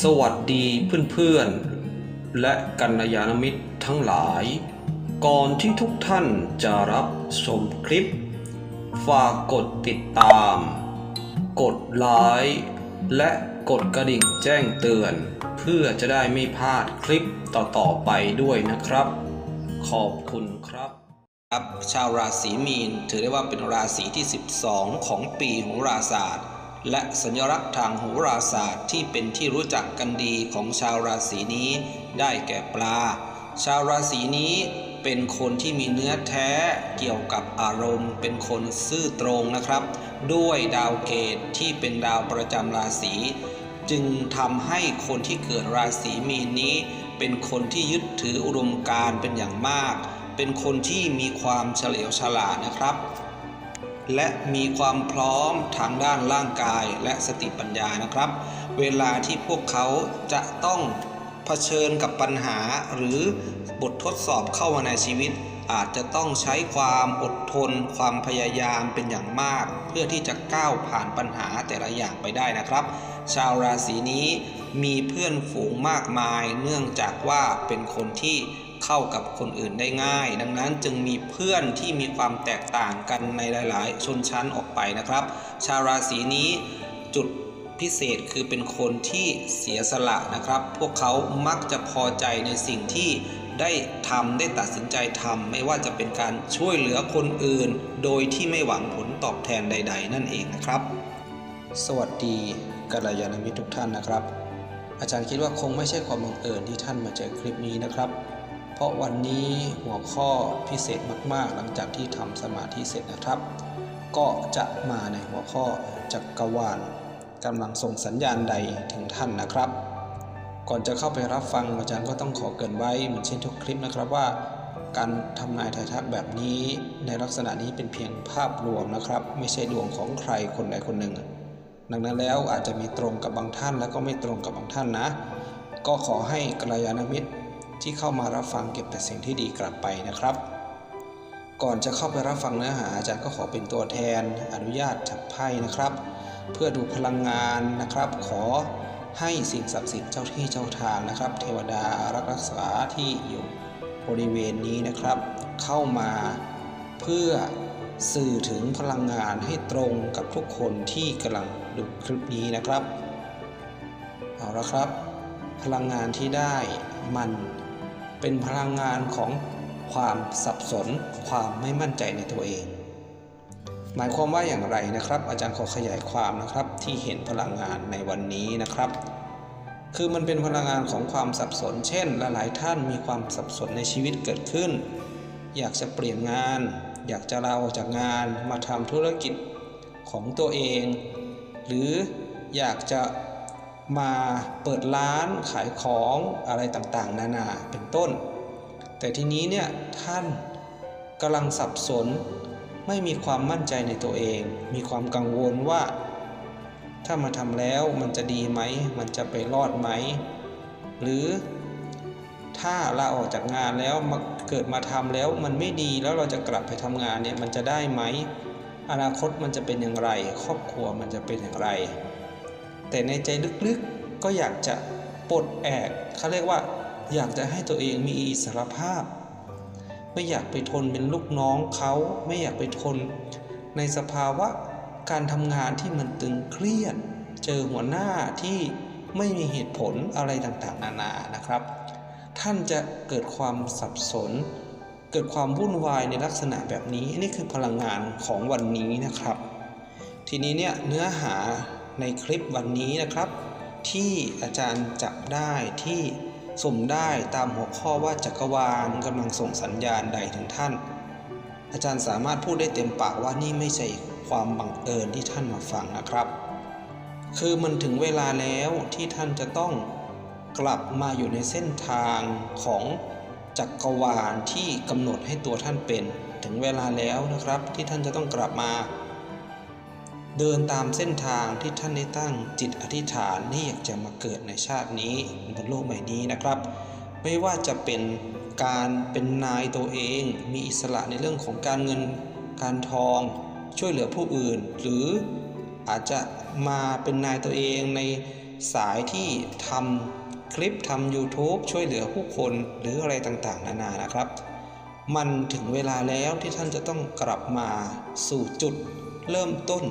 สวัสดีเพื่อนๆ และกัลยาณมิตรทั้งหลาย ก่อนที่ทุกท่านจะรับชมคลิป ฝากกดติดตาม กดไลค์และกดกระดิ่งแจ้งเตือน เพื่อจะได้ไม่พลาดคลิปต่อๆไปด้วยนะครับ ขอบคุณครับครับ ชาวราศีมีนถือได้ว่าเป็นราศีที่ 12 ของปีโหราศาสตร์ และสัญลักษณ์ทางโหราศาสตร์ที่เป็นที่รู้จักกันดีของชาวราศีนี้ ได้แก่ปลา ชาวราศีนี้เป็นคนที่มีเนื้อแท้เกี่ยวกับอารมณ์ เป็นคนซื่อตรงนะครับ ด้วยดาวเกตที่เป็นดาวประจำราศีจึงทำให้คนที่เกิดราศีมีนนี้ เป็นคนที่ยึดถืออุดมการเป็นอย่างมาก เป็นคนที่มีความเฉลียวฉลาดนะครับ และมีความพร้อมทางด้านร่างกายและสติปัญญานะครับ เวลาที่พวกเขาจะต้องเผชิญกับปัญหาหรือบททดสอบเข้ามาในชีวิต อาจจะต้องใช้ความอดทน ความพยายามเป็นอย่างมาก เพื่อที่จะก้าวผ่านปัญหาแต่ละอย่างไปได้นะครับ ชาวราศีนี้มีเพื่อนฝูงมากมาย เนื่องจากว่าเป็นคนที่ เข้ากับคนอื่นได้ง่าย ดังนั้นจึงมีเพื่อนที่มีความแตกต่างกันในหลาย ๆ ชนชั้นออกไปนะครับ ชาวราศีนี้จุดพิเศษคือเป็นคนที่เสียสละนะครับ พวกเขามักจะพอใจในสิ่งที่ได้ทำได้ตัดสินใจทำไม่ว่าจะเป็นการช่วยเหลือคนอื่น โดยที่ไม่หวังผลตอบแทนใด ๆ นั่นเองนะครับ สวัสดีกัลยาณมิตรทุกท่านนะครับ อาจารย์คิดว่าคงไม่ใช่ความบังเอิญที่ท่านมาเจอคลิปนี้นะครับ เพราะวันนี้หัวข้อพิเศษมาก ๆ หลังจากที่ทำสมาธิเสร็จนะครับ ก็จะมาในหัวข้อจักรวาลกำลังส่งสัญญาณใดถึงท่านนะครับ ก่อนจะเข้าไปรับฟังอาจารย์ก็ต้องขอเกินไว้เหมือนเช่นทุกคลิปนะครับว่า การทำนายทายทักแบบนี้ ในลักษณะนี้เป็นเพียงภาพรวมนะครับ ไม่ใช่ดวงของใครคนใดคนหนึ่ง ดังนั้นแล้วอาจจะมีตรงกับบางท่าน แล้วก็ไม่ตรงกับบางท่านนะ ก็ขอให้กัลยาณมิตร ที่เข้ามารับฟังเก็บแต่สิ่งที่ดีกลับไปนะครับ ก่อนจะเข้าไปรับฟังเนื้อหาอาจารย์ก็ขอเป็นตัวแทน อนุญาตจับไพ่นะครับ เพื่อดูพลังงานนะครับ ขอให้สิ่งศักดิ์สิทธิ์เจ้าที่เจ้าทางนะครับ เทวดารักรักษาที่อยู่บริเวณนี้นะครับ เข้ามาเพื่อสื่อถึงพลังงานให้ตรงกับทุกคนที่กำลังดูคลิปนี้นะครับ เอาละครับ พลังงานที่ได้มัน เป็นพลังงานของความสับสน ความไม่มั่นใจในตัวเอง หมายความว่าอย่างไรนะครับ อาจารย์ขอขยายความนะครับที่เห็นพลังงานในวันนี้นะครับ คือมันเป็นพลังงานของความสับสน เช่น หลายๆท่านมีความสับสนในชีวิตเกิดขึ้น อยากจะเปลี่ยนงาน อยากจะลาออกจากงานมาทำธุรกิจของตัวเอง หรืออยากจะ มาเปิดร้านขายของอะไรต่างๆ นานาเป็นต้น แต่ทีนี้เนี่ยท่านกำลังสับสน ไม่มีความมั่นใจในตัวเอง มีความกังวลว่า ถ้ามาทำแล้วมันจะดีไหม มันจะไปรอดไหม หรือถ้าลาออกจากงานแล้วมาเกิดมาทำแล้วมันไม่ดีแล้วเราจะกลับไปทำงานเนี่ยมันจะได้ไหม อนาคตมันจะเป็นอย่างไร ครอบครัวมันจะเป็นอย่างไร แต่ในใจลึกๆก็อยากจะปลดแอกเขาเรียกว่า อยากจะให้ตัวเองมีอิสรภาพ ไม่อยากไปทนเป็นลูกน้องเขาไม่อยากไปทน ในสภาวะการทำงานที่มันตึงเครียด เจอหัวหน้าที่ไม่มีเหตุผลอะไรต่างๆ นานานะครับ ท่านจะเกิดความสับสน เกิดความวุ่นวายในลักษณะแบบนี้นี่คือพลังงานของวันนี้นะครับ ทีนี้เนี่ยเนื้อหา ในคลิปวันนี้นะครับ ที่อาจารย์จับได้ที่สุ่มได้ตามหัวข้อว่าจักรวาลกำลังส่งสัญญาณใดถึงท่าน อาจารย์สามารถพูดได้เต็มปากว่านี่ไม่ใช่ความบังเอิญที่ท่านมาฟังนะครับ คือมันถึงเวลาแล้วที่ท่านจะต้องกลับมาอยู่ในเส้นทางของจักรวาลที่กำหนดให้ตัวท่านเป็น ถึงเวลาแล้วนะครับ ที่ท่านจะต้องกลับมา เดินตามเส้นทางที่ท่านได้ตั้งจิตอธิษฐานที่อยากจะมาเกิดในชาตินี้บนโลกใบนี้นะครับ ไม่ว่าจะเป็นการเป็นนายตัวเอง มีอิสระในเรื่องของการเงินการทอง ช่วยเหลือผู้อื่น หรืออาจจะมาเป็นนายตัวเองในสายที่ทำคลิปทำ YouTube ช่วยเหลือผู้คนหรืออะไรต่างๆ นานานะครับ มันถึงเวลาแล้วที่ท่านจะต้องกลับมาสู่จุดเริ่มต้น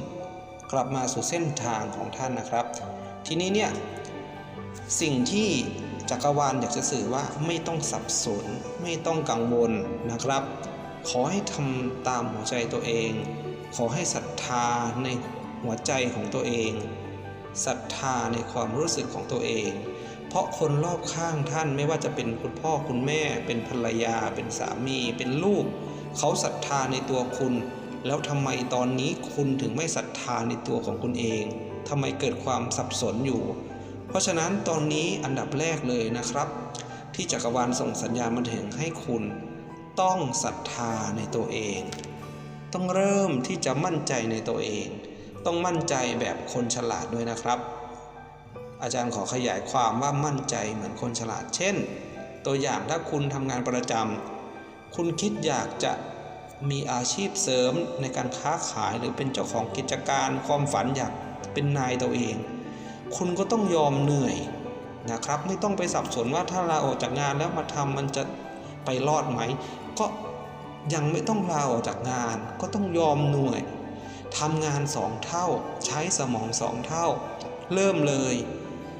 กลับมาสู่เส้นทางของท่านนะครับ ทีนี้เนี่ยสิ่งที่จักรวาลอยากจะสื่อว่าไม่ต้องสับสน ไม่ต้องกังวลนะครับ ขอให้ทำตามหัวใจตัวเอง ขอให้ศรัทธาในหัวใจของตัวเองศรัทธาในความรู้สึกของตัวเอง เพราะคนรอบข้างท่านไม่ว่าจะเป็นคุณพ่อคุณแม่ เป็นภรรยา เป็นสามี เป็นลูก เขาศรัทธาในตัวคุณ แล้วทำไมตอนนี้คุณถึงไม่ศรัทธาในตัวของคุณเองทำไมเกิดความสับสนอยู่ เพราะฉะนั้นตอนนี้อันดับแรกเลยนะครับ ที่จักรวาลส่งสัญญาณมาถึงให้คุณ ต้องศรัทธาในตัวเอง ต้องเริ่มที่จะมั่นใจในตัวเอง ต้องมั่นใจแบบคนฉลาดด้วยนะครับ อาจารย์ขอขยายความว่ามั่นใจเหมือนคนฉลาด เช่น ตัวอย่างถ้าคุณทำงานประจำคุณคิดอยากจะ มีอาชีพเสริมในการค้าขายหรือเป็นเจ้าของกิจการความฝันอยากเป็นนายตัวเอง คุณก็ต้องยอมเหนื่อยนะครับ ไม่ต้องไปสับสนว่าถ้าลาออกจากงานแล้วมาทำมันจะไปรอดไหม ก็ยังไม่ต้องลาออกจากงาน ก็ต้องยอมเหนื่อยทำงานสองเท่า ใช้สมองสองเท่า เริ่มเลย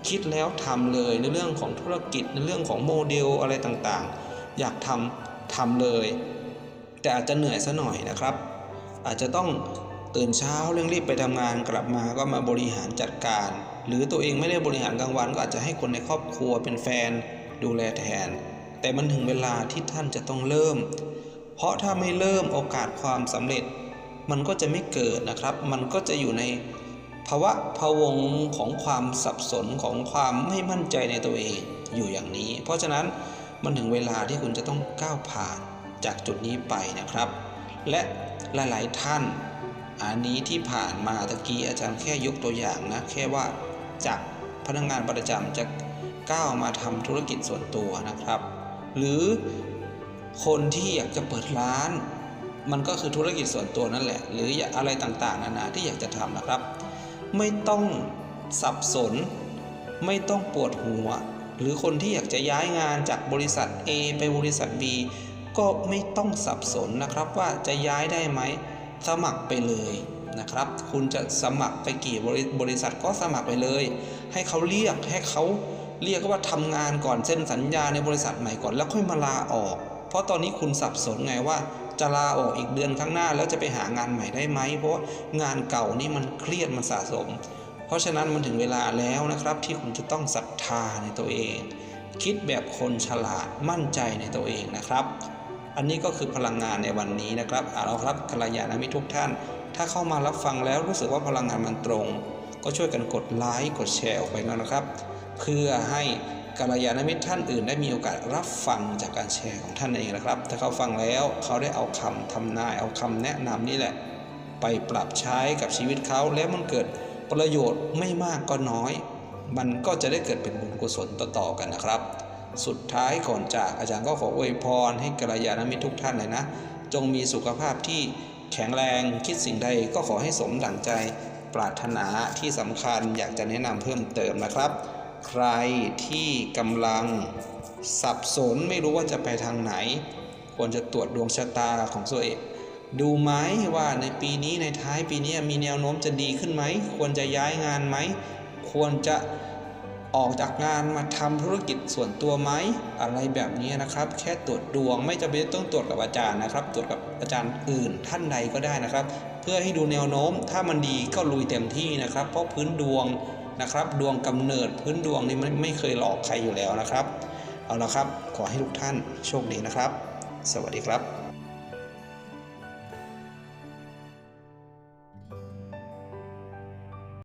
คิดแล้วทำเลยในเรื่องของธุรกิจในเรื่องของโมเดลอะไรต่างๆ อยากทำทำเลย แต่อาจจะเหนื่อยซะหน่อยนะครับ อาจจะต้องตื่นเช้าเร่งรีบไปทำงานกลับมาก็มาบริหารจัดการ หรือตัวเองไม่ได้บริหารกลางวันก็อาจจะให้คนในครอบครัวเป็นแฟนดูแลแทน แต่มันถึงเวลาที่ท่านจะต้องเริ่ม เพราะถ้าไม่เริ่มโอกาสความสำเร็จ มันก็จะไม่เกิดนะครับ มันก็จะอยู่ในภาวะพวงของความสับสนของความไม่มั่นใจในตัวเองอยู่อย่างนี้ เพราะฉะนั้นมันถึงเวลาที่คุณจะต้องก้าวผ่าน จากจุดนี้ไปนะครับ และหลาย ๆ ท่าน อันนี้ที่ผ่านมาตะกี้อาจารย์แค่ยกตัวอย่างนะ แค่ว่าจากพนักงงานประจำจะก้าวมาทำธุรกิจส่วนตัวนะครับ หรือคนที่อยากจะเปิดร้าน มันก็คือธุรกิจส่วนตัวนั่นแหละ หรืออะไรต่าง ๆ นานาที่อยากจะทำนะครับ ไม่ต้องสับสน ไม่ต้องปวดหัว หรือคนที่อยากจะย้ายงานจากบริษัท A ไปบริษัท B ก็ไม่ต้องสับสนนะครับว่าจะย้ายได้ไหมสมัครไปเลยนะครับ คุณจะสมัครไปกี่บริบรษัทก็สมัครไปเลย ให้เขาเรียกให้เขาเรียกว่าทำงานก่อนเซ็นสัญญาในบริษัทใหม่ก่อนแล้วค่อยมาลาออก เพราะตอนนี้คุณสับสนไงว่า จะลาออกอีกเดือนข้างหน้าแล้วจะไปหางานใหม่ได้ไหมเพราะงานเก่านี่มันเครียดมันสะสม เพราะฉะนั้นมันถึงเวลาแล้วนะครับ ที่คุณจะต้องศรัทธาในตัวเอง คิดแบบคนฉลาดมั่นใจในตัวเองนะครับ อันนี้ก็คือพลังงานในวันนี้นะครับเอาครับกัลยาณมิตรทุกท่าน ถ้าเข้ามารับฟังแล้วรู้สึกว่าพลังงานมันตรง ก็ช่วยกันกดไลค์กดแชร์ออกไปนะครับ เพื่อให้กัลยาณมิตรท่านอื่นได้มีโอกาสรับฟังจากการแชร์ของท่านเองนะครับ ถ้าเขาฟังแล้วเขาได้เอาคำทำนายเอาคำแนะนำนี่แหละ ไปปรับใช้กับชีวิตเขาแล้วมันเกิดประโยชน์ไม่มากก็น้อย มันก็จะได้เกิดเป็นบุญกุศลต่อๆกันนะครับ สุดท้ายก่อนจากอาจารย์ก็ขออวยพรให้กัลยาณมิตรทุกท่านเลยนะ จงมีสุขภาพที่แข็งแรงคิดสิ่งใดก็ขอให้สมดั่งใจปรารถนาที่สำคัญอยากจะแนะนำเพิ่มเติมนะครับ ใครที่กำลังสับสนไม่รู้ว่าจะไปทางไหน ควรจะตรวจดวงชะตาของตัวเองดูไหมว่าในปีนี้ในท้ายปีนี้มีแนวโน้มจะดีขึ้นไหม ควรจะย้ายงานไหม ควรจะ ออกจากงานมาทำธุรกิจส่วนตัวไหมอะไรแบบนี้นะครับ แค่ตรวจดวงไม่จำเป็นต้องตรวจกับอาจารย์นะครับ ตรวจกับอาจารย์อื่นท่านใดก็ได้นะครับ เพื่อให้ดูแนวโน้ม ถ้ามันดีก็ลุยเต็มที่นะครับ เพราะพื้นดวงนะครับ ดวงกำเนิดพื้นดวงนี่ไม่ไม่เคยหลอกใครอยู่แล้วนะครับ เอาละครับ ขอให้ทุกท่านโชคดีนะครับ สวัสดีครับ